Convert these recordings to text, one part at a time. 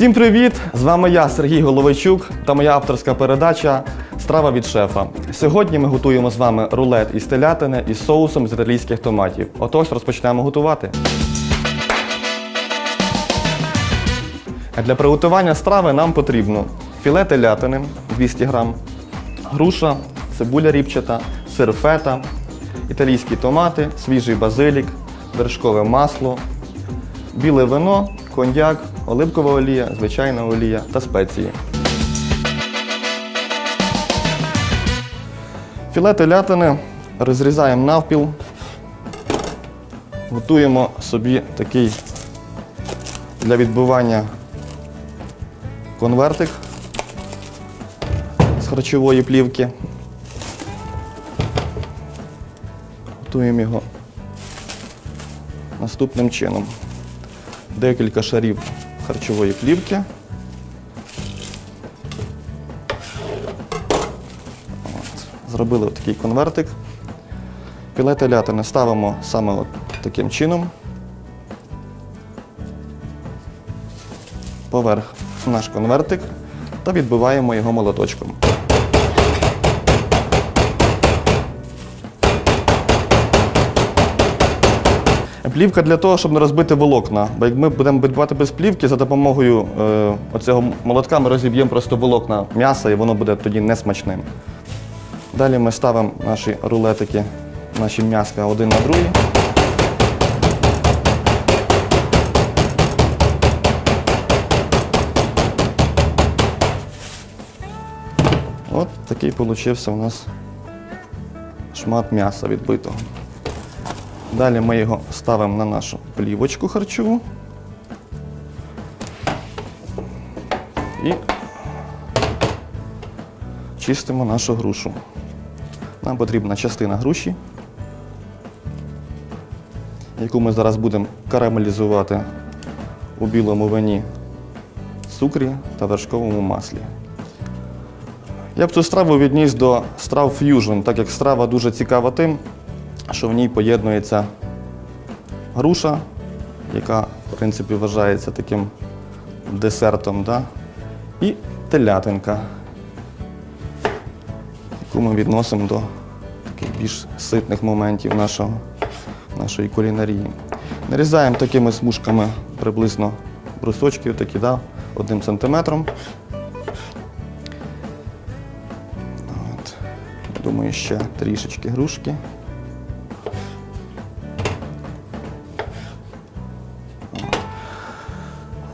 Всім привіт! З вами я, Сергій Головайчук, та моя авторська передача Страва від шефа. Сьогодні ми готуємо з вами рулет із телятини із соусом з італійських томатів. Отож, розпочнемо готувати. Для приготування страви нам потрібно філе телятини 200 г, груша, цибуля ріпчата, сир фета, італійські томати, свіжий базилік, вершкове масло, біле вино, коньяк, оливкова олія, звичайна олія та спеції. Філе телятини розрізаємо навпіл, готуємо собі такий для відбивання конвертик з харчової плівки. Готуємо його наступним чином. Декілька шарів харчової плівки. От. Зробили такий конвертик. Філе телятини ставимо саме от таким чином. Поверх наш конвертик та відбиваємо його молоточком. Плівка для того, щоб не розбити волокна. Бо як ми будемо відбивати без плівки, за допомогою е, оцього молотка ми розіб'ємо просто волокна м'яса і воно буде тоді несмачним. Далі ми ставимо наші рулетики, наші м'яска один на другий. От такий получився у нас шмат м'яса відбитого. Далі ми його ставимо на нашу плівочку харчову. І чистимо нашу грушу. Нам потрібна частина груші, яку ми зараз будемо карамелізувати у білому вині, цукрі та вершковому маслі. Я б цю страву відніс до страв ф'южн, так як страва дуже цікава тим, що в ній поєднується груша, яка, в принципі, вважається таким десертом, да? і телятинка, яку ми відносимо до таких більш ситних моментів нашого, нашої кулінарії. Нарізаємо такими смужками приблизно брусочки, такі, да? одним сантиметром. От. Думаю, ще трішечки грушки.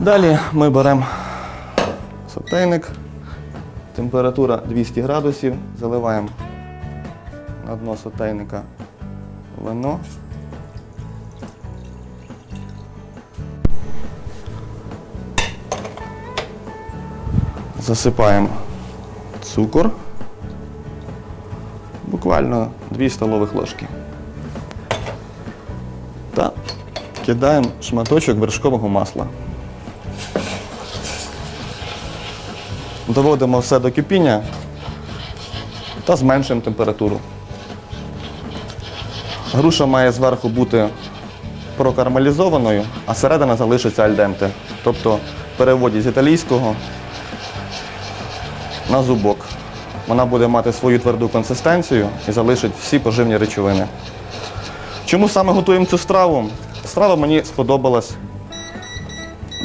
Далі ми беремо сотейник, температура 200 градусів, заливаємо на дно сотейника вино. Засипаємо цукор, буквально 2 столових ложки. Та кидаємо шматочок вершкового масла. Доводимо все до кипіння та зменшуємо температуру. Груша має зверху бути прокармелізованою, а середина залишиться альденте. Тобто в переводі з італійського на зубок. Вона буде мати свою тверду консистенцію і залишить всі поживні речовини. Чому саме готуємо цю страву? Страва мені сподобалась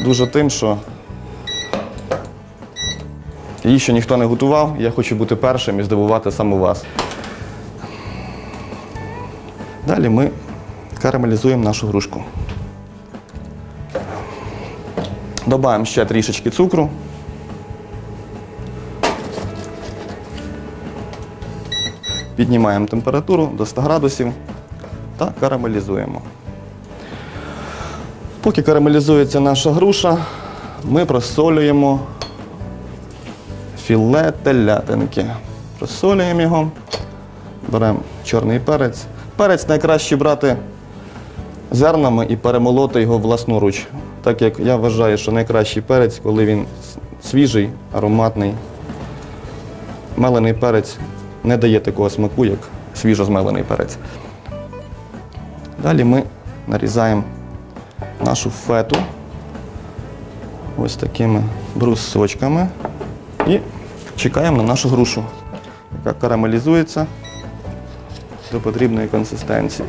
дуже тим, що Її ще ніхто не готував, я хочу бути першим і здивувати саме вас. Далі ми карамелізуємо нашу грушку. Добавимо ще трішечки цукру. Піднімаємо температуру до 100 градусів та карамелізуємо. Поки карамелізується наша груша, ми просолюємо філе телятинки. Просолюємо його, беремо чорний перець. Перець найкраще брати зернами і перемолоти його власноруч. Так як я вважаю, що найкращий перець, коли він свіжий, ароматний. Мелений перець не дає такого смаку, як свіжо змелений перець. Далі ми нарізаємо нашу фету ось такими брусочками і чекаємо на нашу грушу, яка карамелізується до потрібної консистенції.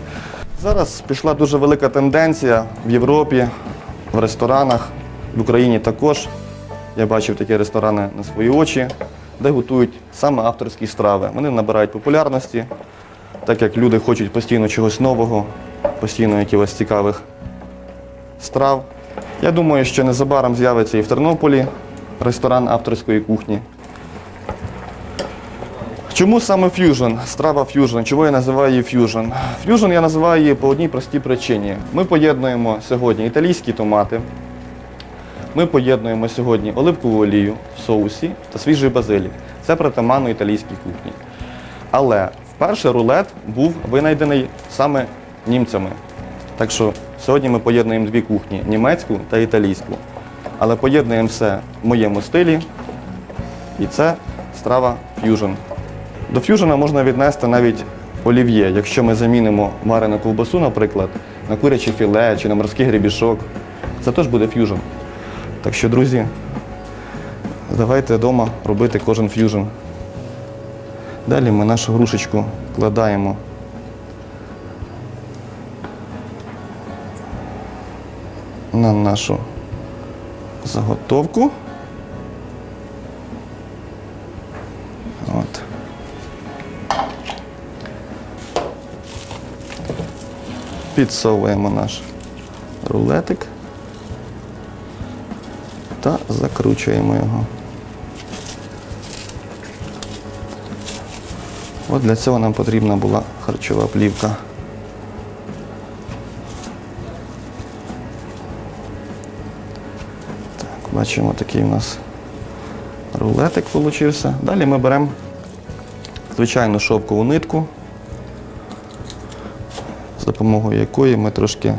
Зараз пішла дуже велика тенденція в Європі, в ресторанах, в Україні також. Я бачив такі ресторани на свої очі, де готують саме авторські страви. Вони набирають популярності, так як люди хочуть постійно чогось нового, постійно якихось цікавих страв. Я думаю, що незабаром з'явиться і в Тернополі ресторан авторської кухні. Чому саме ф'южн? Страва ф'южн. Чого я називаю її ф'южн? Ф'южн я називаю її по одній простій причині. Ми поєднуємо сьогодні італійські томати, ми поєднуємо сьогодні оливкову олію в соусі та свіжий базилік. Це притаманно італійській кухні. Але вперше рулет був винайдений саме німцями. Так що сьогодні ми поєднуємо дві кухні німецьку та італійську. Але поєднуємо все в моєму стилі. І це страва ф'южн. До ф'южена можна віднести навіть олів'є, якщо ми замінимо варену ковбасу, наприклад, на куряче філе чи на морський гребішок. Це теж буде ф'южн. Так що, друзі, давайте вдома робити кожен ф'южн. Далі ми нашу грушечку вкладаємо на нашу заготовку. Підсовуємо наш рулетик та закручуємо його. От для цього нам потрібна була харчова плівка. Так, бачимо, такий у нас рулетик вийшов. Далі ми беремо звичайну шовкову нитку, допомогою якої ми трошки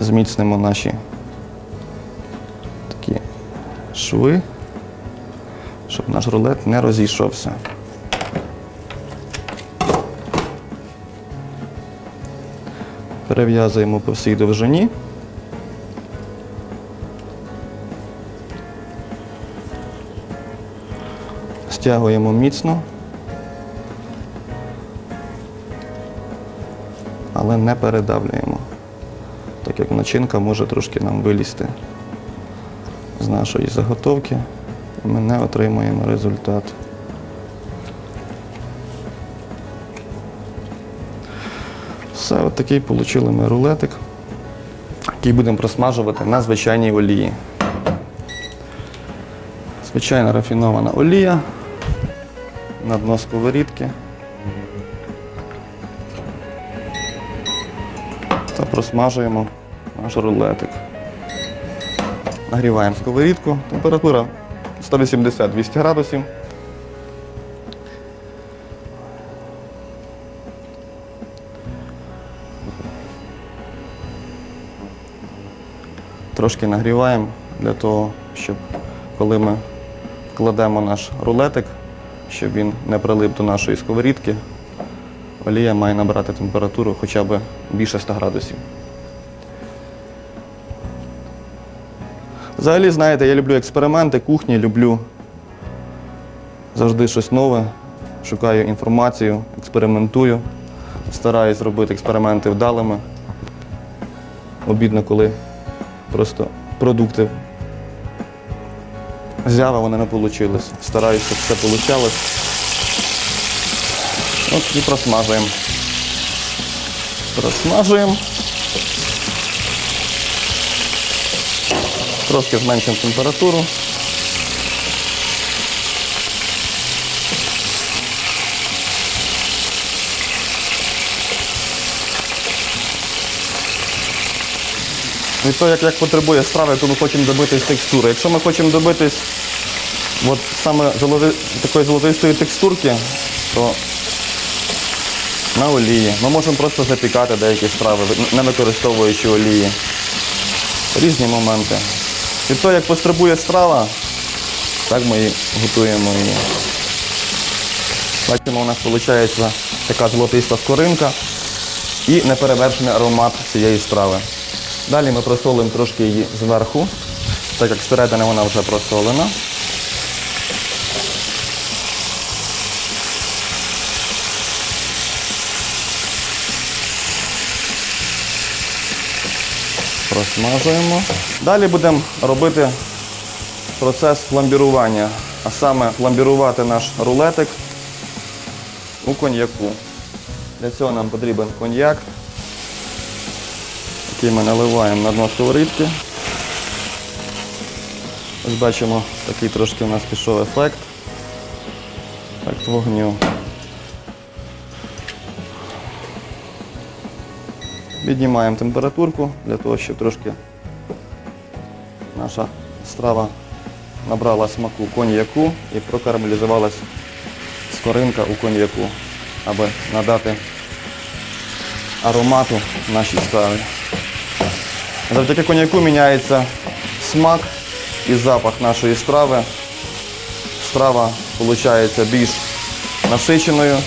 зміцнимо наші такі шви, щоб наш рулет не розійшовся. Перев'язуємо по всій довжині. Стягуємо міцно, але не передавлюємо, так як начинка може трошки нам вилізти з нашої заготовки, і ми не отримуємо результат. Все, от такий отримали ми рулетик, який будемо просмажувати на звичайній олії. Звичайна рафінована олія на дно сковорідки. Та просмажуємо наш рулетик. Нагріваємо сковорідку. Температура 180-200 градусів. Трошки нагріваємо для того, щоб коли ми кладемо наш рулетик, щоб він не прилип до нашої сковорідки, олія має набрати температуру хоча б більше 100 градусів. Взагалі, знаєте, я люблю експерименти, кухні, люблю завжди щось нове, шукаю інформацію, експериментую, стараюсь зробити експерименти вдалими. Обідно, коли просто продукти взяв, а вони не вийшли. Стараюся, щоб все вийшло. От і просмажуємо. Просмажуємо. Трошки зменшимо температуру. Від того, як, як потребує страви, яку ми хочемо добитись текстури. Якщо ми хочемо добитись от саме золоти, такої золотистої текстурки, то на олії. Ми можемо просто запікати деякі страви, не використовуючи олії. Різні моменти. Від того, як потребує страва, так ми і готуємо її. Бачимо, у нас виходить така золотиста скоринка і неперевершений аромат цієї страви. Далі ми просолимо трошки її зверху, так як всередині вона вже просолена. Просмажуємо. Далі будемо робити процес фламбірування, а саме фламбірувати наш рулетик у коньяку. Для цього нам потрібен коньяк, який ми наливаємо на дно сковорідки. Ось бачимо, такий трошки у нас пішов ефект. Ефект вогню. Піднімаємо температурку для того, щоб трошки наша страва набрала смаку коньяку і прокарамелізувалась скоринка у коньяку, аби надати аромату нашій страві. Завдяки коньяку міняється смак і запах нашої страви. Страва виходить більш насиченою.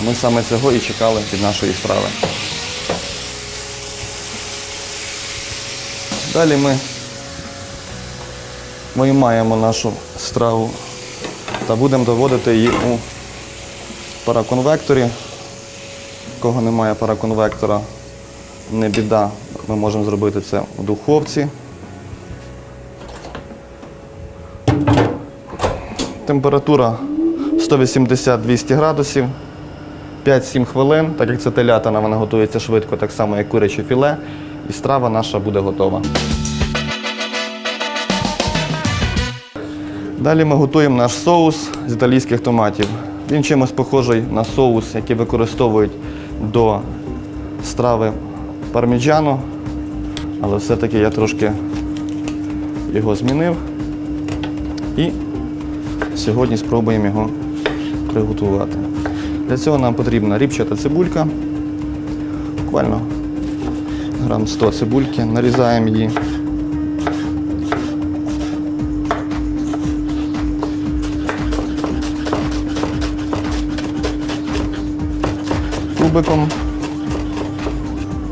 А ми саме цього і чекали від нашої страви. Далі ми виймаємо нашу страву та будемо доводити її у параконвекторі. Кого немає параконвектора, не біда, ми можемо зробити це у духовці. Температура 180-200 градусів. 5-7 хвилин, так як це телятина, вона готується швидко, так само як куряче філе, і страва наша буде готова. Далі ми готуємо наш соус з італійських томатів. Він чимось похожий на соус, який використовують до страви парміджану, але все-таки я трошки його змінив. І сьогодні спробуємо його приготувати. Для цього нам потрібна ріпчата цибулька. Буквально грам 100 цибульки, нарізаємо її. Кубиком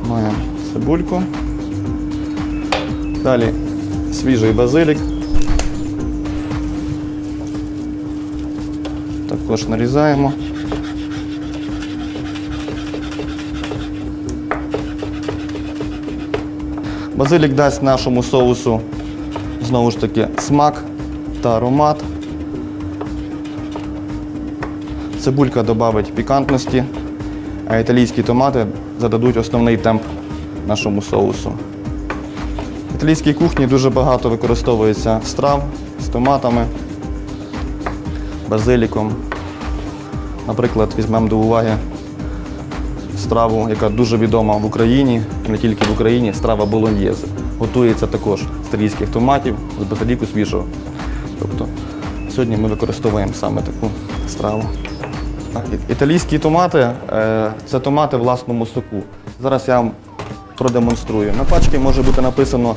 маємо цибульку. Далі свіжий базилік. Також нарізаємо. Базилік дасть нашому соусу знову ж таки смак та аромат. Цибулька додавить пікантності, а італійські томати зададуть основний темп нашому соусу. В італійській кухні дуже багато використовується страв з томатами, базиліком. Наприклад, візьмемо до уваги страву, яка дуже відома в Україні, не тільки в Україні, страва болоньєзе. Готується також з італійських томатів, з базиліку свіжого. Тобто сьогодні ми використовуємо саме таку страву. Італійські томати е, це томати власному соку. Зараз я вам продемонструю. На пачці може бути написано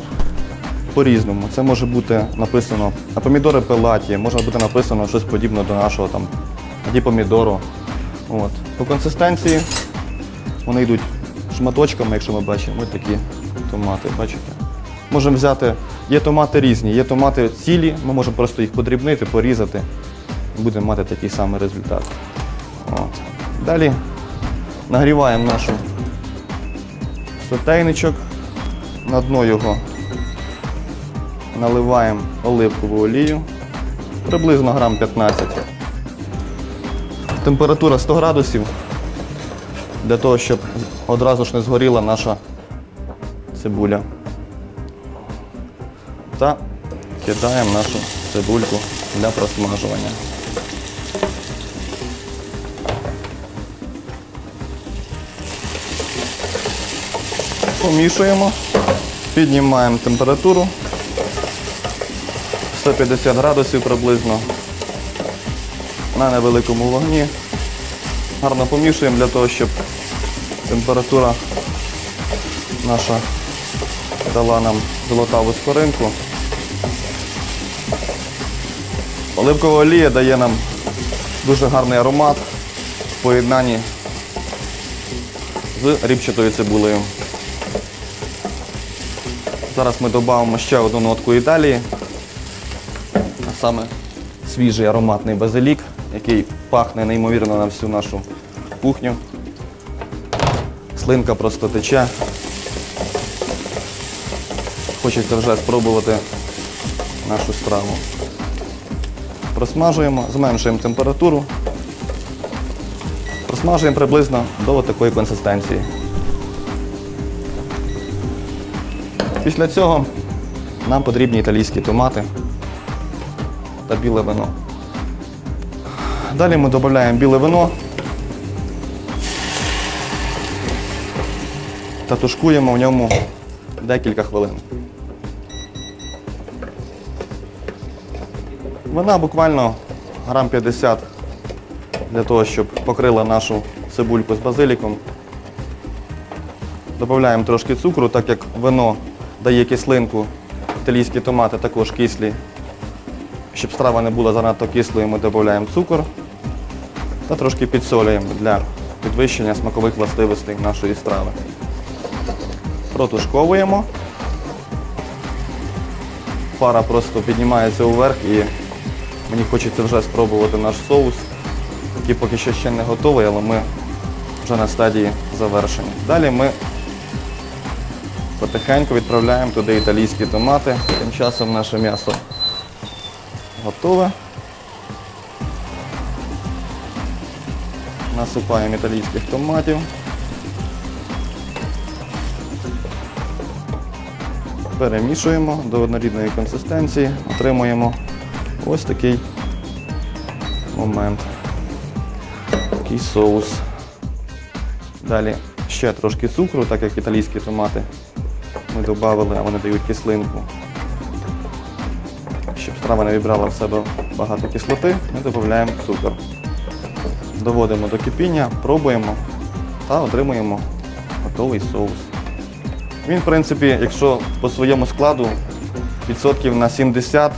по-різному. Це може бути написано на помідори пелаті, може бути написано щось подібне до нашого там ді помідору. От. По консистенції вони йдуть шматочками, якщо ми бачимо, ось такі томати, бачите? Можемо взяти, є томати різні, є томати цілі, ми можемо просто їх подрібнити, порізати і будемо мати такий самий результат. От. Далі нагріваємо нашу сотейничок, на дно його наливаємо оливкову олію, приблизно грам 15. Температура 100 градусів для того, щоб одразу ж не згоріла наша цибуля. Та кидаємо нашу цибульку для просмажування. Помішуємо, піднімаємо температуру 150 градусів приблизно на невеликому вогні. Гарно помішуємо для того, щоб температура наша дала нам золотаву скоринку. Оливкова олія дає нам дуже гарний аромат в поєднанні з рібчатою цибулею. Зараз ми додамо ще одну нотку Італії, а саме свіжий ароматний базилік, який пахне неймовірно на всю нашу кухню. Слинка просто тече. Хочеться вже спробувати нашу страву. Просмажуємо, зменшуємо температуру. Просмажуємо приблизно до такої консистенції. Після цього нам потрібні італійські томати та біле вино. Далі ми додаємо біле вино та тушкуємо в ньому декілька хвилин. Вина буквально грам 50 для того, щоб покрила нашу цибульку з базиліком. Додаємо трошки цукру, так як вино дає кислинку, італійські томати також кислі. Щоб страва не була занадто кислою, ми додаємо цукор та трошки підсолюємо для підвищення смакових властивостей нашої страви. Протушковуємо. Пара просто піднімається вверх і мені хочеться вже спробувати наш соус, який поки що ще не готовий, але ми вже на стадії завершення. Далі ми потихеньку відправляємо туди італійські томати. Тим часом наше м'ясо готове. Насипаємо італійських томатів. Перемішуємо до однорідної консистенції, отримуємо ось такий момент. Такий соус. Далі ще трошки цукру, так як італійські томати ми додали, а вони дають кислинку. Щоб страва не вібрала в себе багато кислоти, ми додаємо цукор. Доводимо до кипіння, пробуємо та отримуємо готовий соус. Він, в принципі, якщо по своєму складу відсотків на 70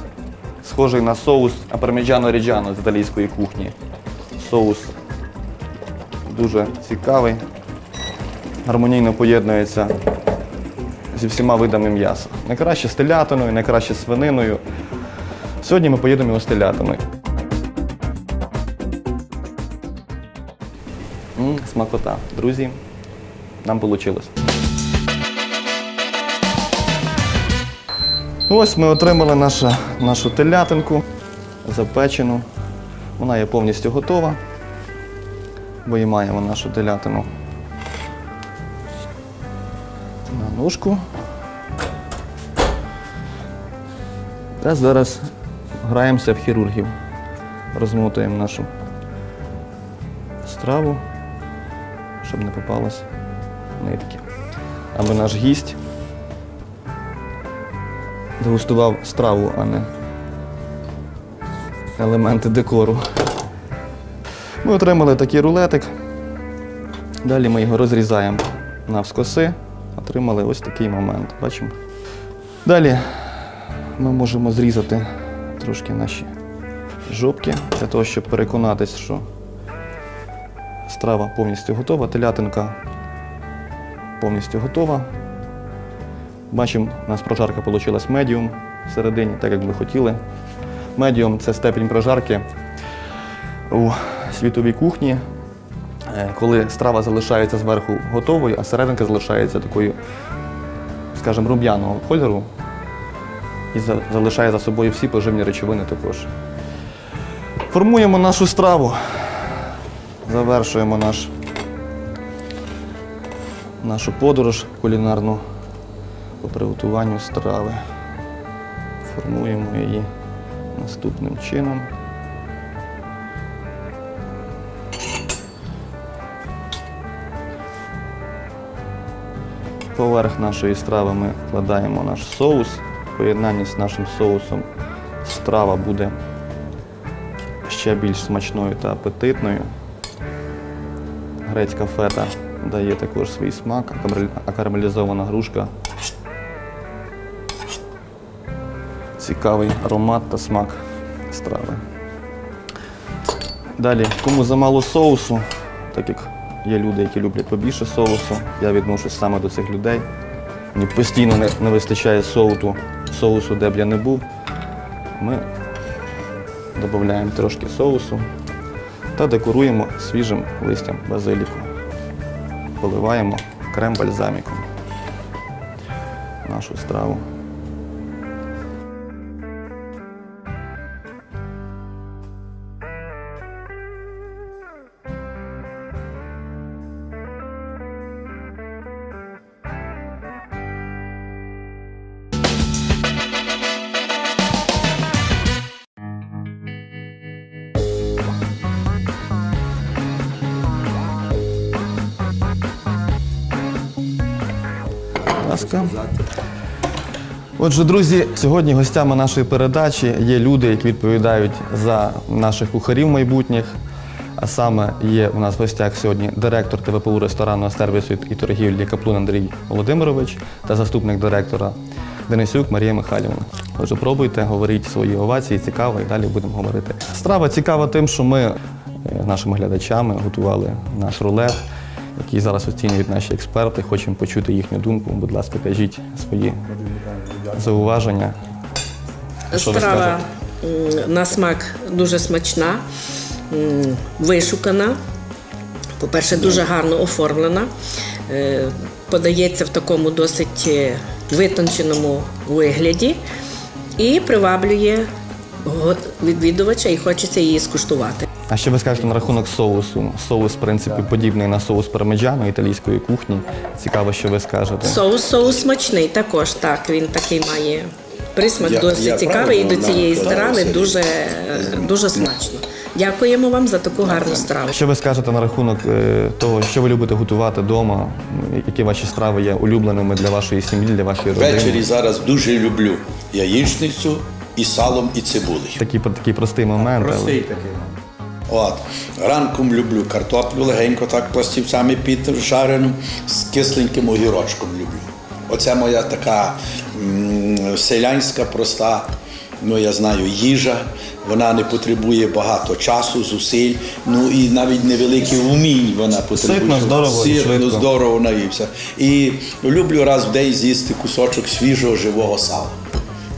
схожий на соус парміджано ріджано з італійської кухні. Соус дуже цікавий, гармонійно поєднується зі всіма видами м'яса. Найкраще з телятиною, найкраще з свининою. Сьогодні ми поїдемо його з телятиною. М, Смакота. Друзі, нам вийшло. Ось ми отримали наша, нашу телятинку запечену. Вона є повністю готова. Виймаємо нашу телятину на ножку. Та зараз граємося в хірургів. Розмотуємо нашу страву, щоб не попалось нитки. Аби наш гість дегустував страву, а не елементи декору. Ми отримали такий рулетик. Далі ми його розрізаємо навскоси. Отримали ось такий момент. Бачимо. Далі ми можемо зрізати трошки наші жопки для того, щоб переконатись, що страва повністю готова, телятинка повністю готова. Бачимо, у нас прожарка вийшла медіум всередині, так як ми хотіли. Медіум це степінь прожарки у світовій кухні, е, коли страва залишається зверху готовою, а серединка залишається такою, скажімо, рум'яного кольору і залишає за собою всі поживні речовини також. Формуємо нашу страву, завершуємо наш, нашу подорож кулінарну по приготуванню страви. Формуємо її наступним чином. Поверх нашої страви ми вкладаємо наш соус. В поєднанні з нашим соусом страва буде ще більш смачною та апетитною. Грецька фета дає також свій смак, а карамелізована грушка. Цікавий аромат та смак страви. Далі, кому замало соусу, так як є люди, які люблять побільше соусу, я відношусь саме до цих людей. мені постійно не, не вистачає соусу, соусу, де б я не був, ми додаємо трошки соусу та декоруємо свіжим листям базиліку. Поливаємо крем бальзаміком нашу страву. Ласка. Отже, друзі, сьогодні гостями нашої передачі є люди, які відповідають за наших кухарів майбутніх. А саме є у нас в гостях сьогодні директор ТВПУ ресторанного сервісу і торгівлі Каплун Андрій Володимирович та заступник директора Денисюк Марія Михайлівна. Отже, пробуйте, говоріть свої овації, цікаво, і далі будемо говорити. Страва цікава тим, що ми е, нашими глядачами готували наш рулет, який зараз оцінюють наші експерти. Хочемо почути їхню думку. Будь ласка, кажіть свої зауваження. Що Страва на смак дуже смачна, вишукана. По-перше, дуже гарно оформлена. Е, Подається в такому досить е, витонченому вигляді і приваблює відвідувача і хочеться її скуштувати. А що ви скажете на рахунок соусу? Соус, в принципі, подібний на соус пармеджану італійської кухні. Цікаво, що ви скажете. Соус соус смачний також, так, він такий має присмак Я- досить я цікавий і до цієї нам страви дуже, дуже смачно. Дякуємо вам за таку гарну страву. Що ви скажете на рахунок е, того, що ви любите готувати вдома? Які ваші страви є улюбленими для вашої сім'ї, для вашої родини? Ввечері зараз дуже люблю яєчницю і салом, і цибулею. Такий, такий простий момент. але- Простий такий. От. Ранком люблю картоплю легенько так пластівцями піджарену, з кисленьким огірочком люблю. Оце моя така м, селянська проста, ну я знаю, їжа. Вона не потребує багато часу, зусиль, ну і навіть невеликі умінь вона потребує. Ситно, здорово Ситно, здорово наївся. І люблю раз в день з'їсти кусочок свіжого живого сала.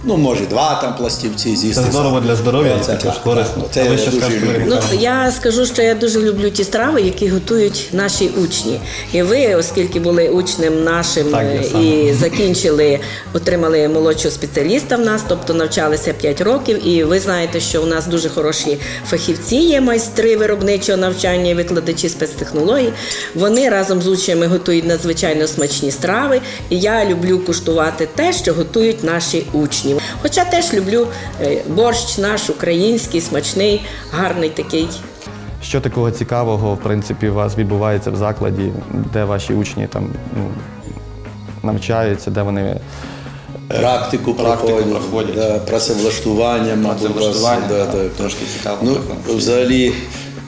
Ну, може, два там пластівці з'їсти. Це здорово для здоров'я, Це це теж корисно. Це я дуже люблю. Ну, я скажу, що я дуже люблю ті страви, які готують наші учні. І ви, оскільки були учнем нашим Так, е, і закінчили, отримали молодшого спеціаліста в нас, тобто навчалися 5 років. І ви знаєте, що у нас дуже хороші фахівці є, майстри виробничого навчання, і викладачі спецтехнологій. Вони разом з учнями готують надзвичайно смачні страви. І я люблю куштувати те, що готують наші учні. Хоча теж люблю е, борщ наш український, смачний, гарний такий. Що такого цікавого, в принципі, у вас відбувається в закладі, де ваші учні там ну, навчаються, де вони Практику, Практику проходять, проходять. Да, працевлаштування, мабуть, Працевлаштування, вас, так, трошки цікаво Ну, взагалі,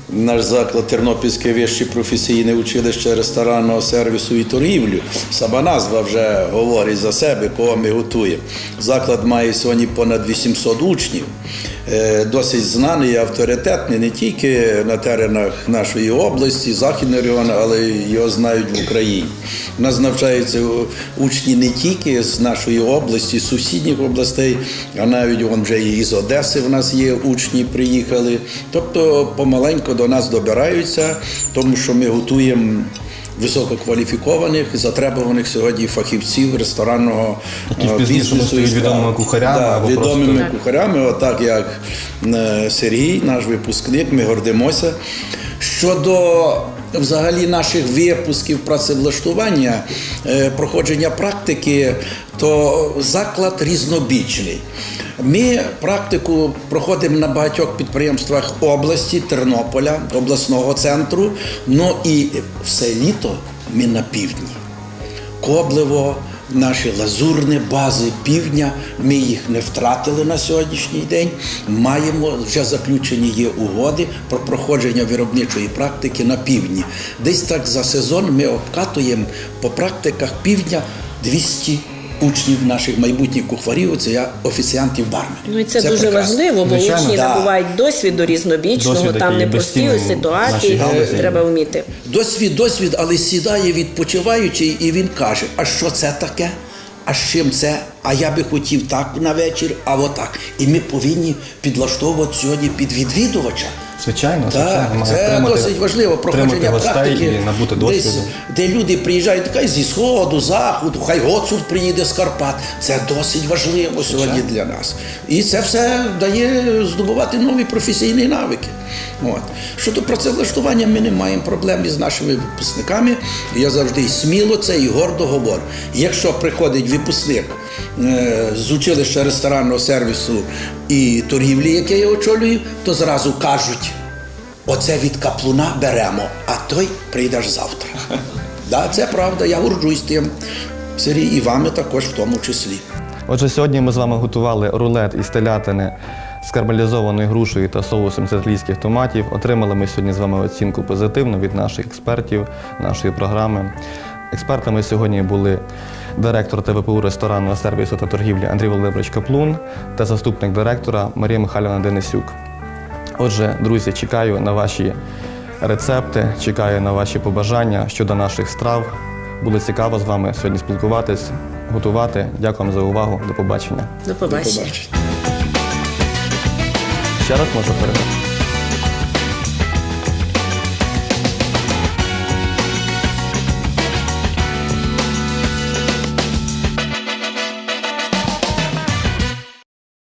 наш заклад Тернопільське вище професійне училище ресторанного сервісу і торгівлю. Сама назва вже говорить за себе, кого ми готуємо. Заклад має сьогодні понад 800 учнів. Е, Досить знаний і авторитетний не тільки на теренах нашої області, Західного регіону, але його знають в Україні. У нас навчаються учні не тільки з нашої області, з сусідніх областей, а навіть вон вже і з Одеси в нас є учні, приїхали. Тобто помаленьку до нас добираються, тому що ми готуємо. Висококваліфікованих і затребуваних сьогодні фахівців ресторанного в е, бізнесу відомими кухарями Да, або відомими просто- кухарями, отак як е, Сергій, наш випускник, ми гордимося. Щодо взагалі наших випусків працевлаштування, е, проходження практики, то заклад різнобічний. Ми практику проходимо на багатьох підприємствах області, Тернополя, обласного центру. Ну і все літо ми на півдні. Коблево, наші лазурні бази півдня. Ми їх не втратили на сьогоднішній день. Маємо вже заключені є угоди про проходження виробничої практики на півдні. Десь так за сезон ми обкатуємо по практиках півдня 200 учнів наших майбутніх кухарів. Це я офіціантів бармен. Ну і це, дуже прекрасно. важливо, бо Звичайно. учні Да. набувають досвіду різнобічного, Досвід там непрості ситуації, треба вміти. Досвід, досвід, але сідає відпочиваючий, і він каже: а що це таке? а з чим це? А я би хотів так на вечір, а отак. І ми повинні підлаштовувати сьогодні під відвідувача. Звичайно, Так, звичайно, це отримати- досить важливо. Проходження практики, і набути десь, де люди приїжджають хай зі сходу, заходу, хай Гоцул приїде з Карпат. Це досить важливо сьогодні для нас. І це все дає здобувати нові професійні навики. От. Щодо працевлаштування, ми не маємо проблем із нашими випускниками. Я завжди сміло це і гордо говорю. Якщо приходить випускник з училища ресторанного сервісу і торгівлі, яке я очолюю, то зразу кажуть. Оце від каплуна беремо, а той прийдеш завтра. Да, це правда, я горджусь тим. Сергій, і вами також в тому числі. Отже, сьогодні ми з вами готували рулет із телятини з кармелізованою грушею та соусом з італійських томатів. Отримали ми сьогодні з вами оцінку позитивну від наших експертів нашої програми. Експертами сьогодні були директор ТВПУ ресторанного сервісу та торгівлі Андрій Володимирович Каплун та заступник директора Марія Михайлівна Денисюк. Отже, друзі, чекаю на ваші рецепти, чекаю на ваші побажання щодо наших страв. Було цікаво з вами сьогодні спілкуватись, готувати. Дякую вам за увагу. До побачення. До побачення. Ще раз можу передати.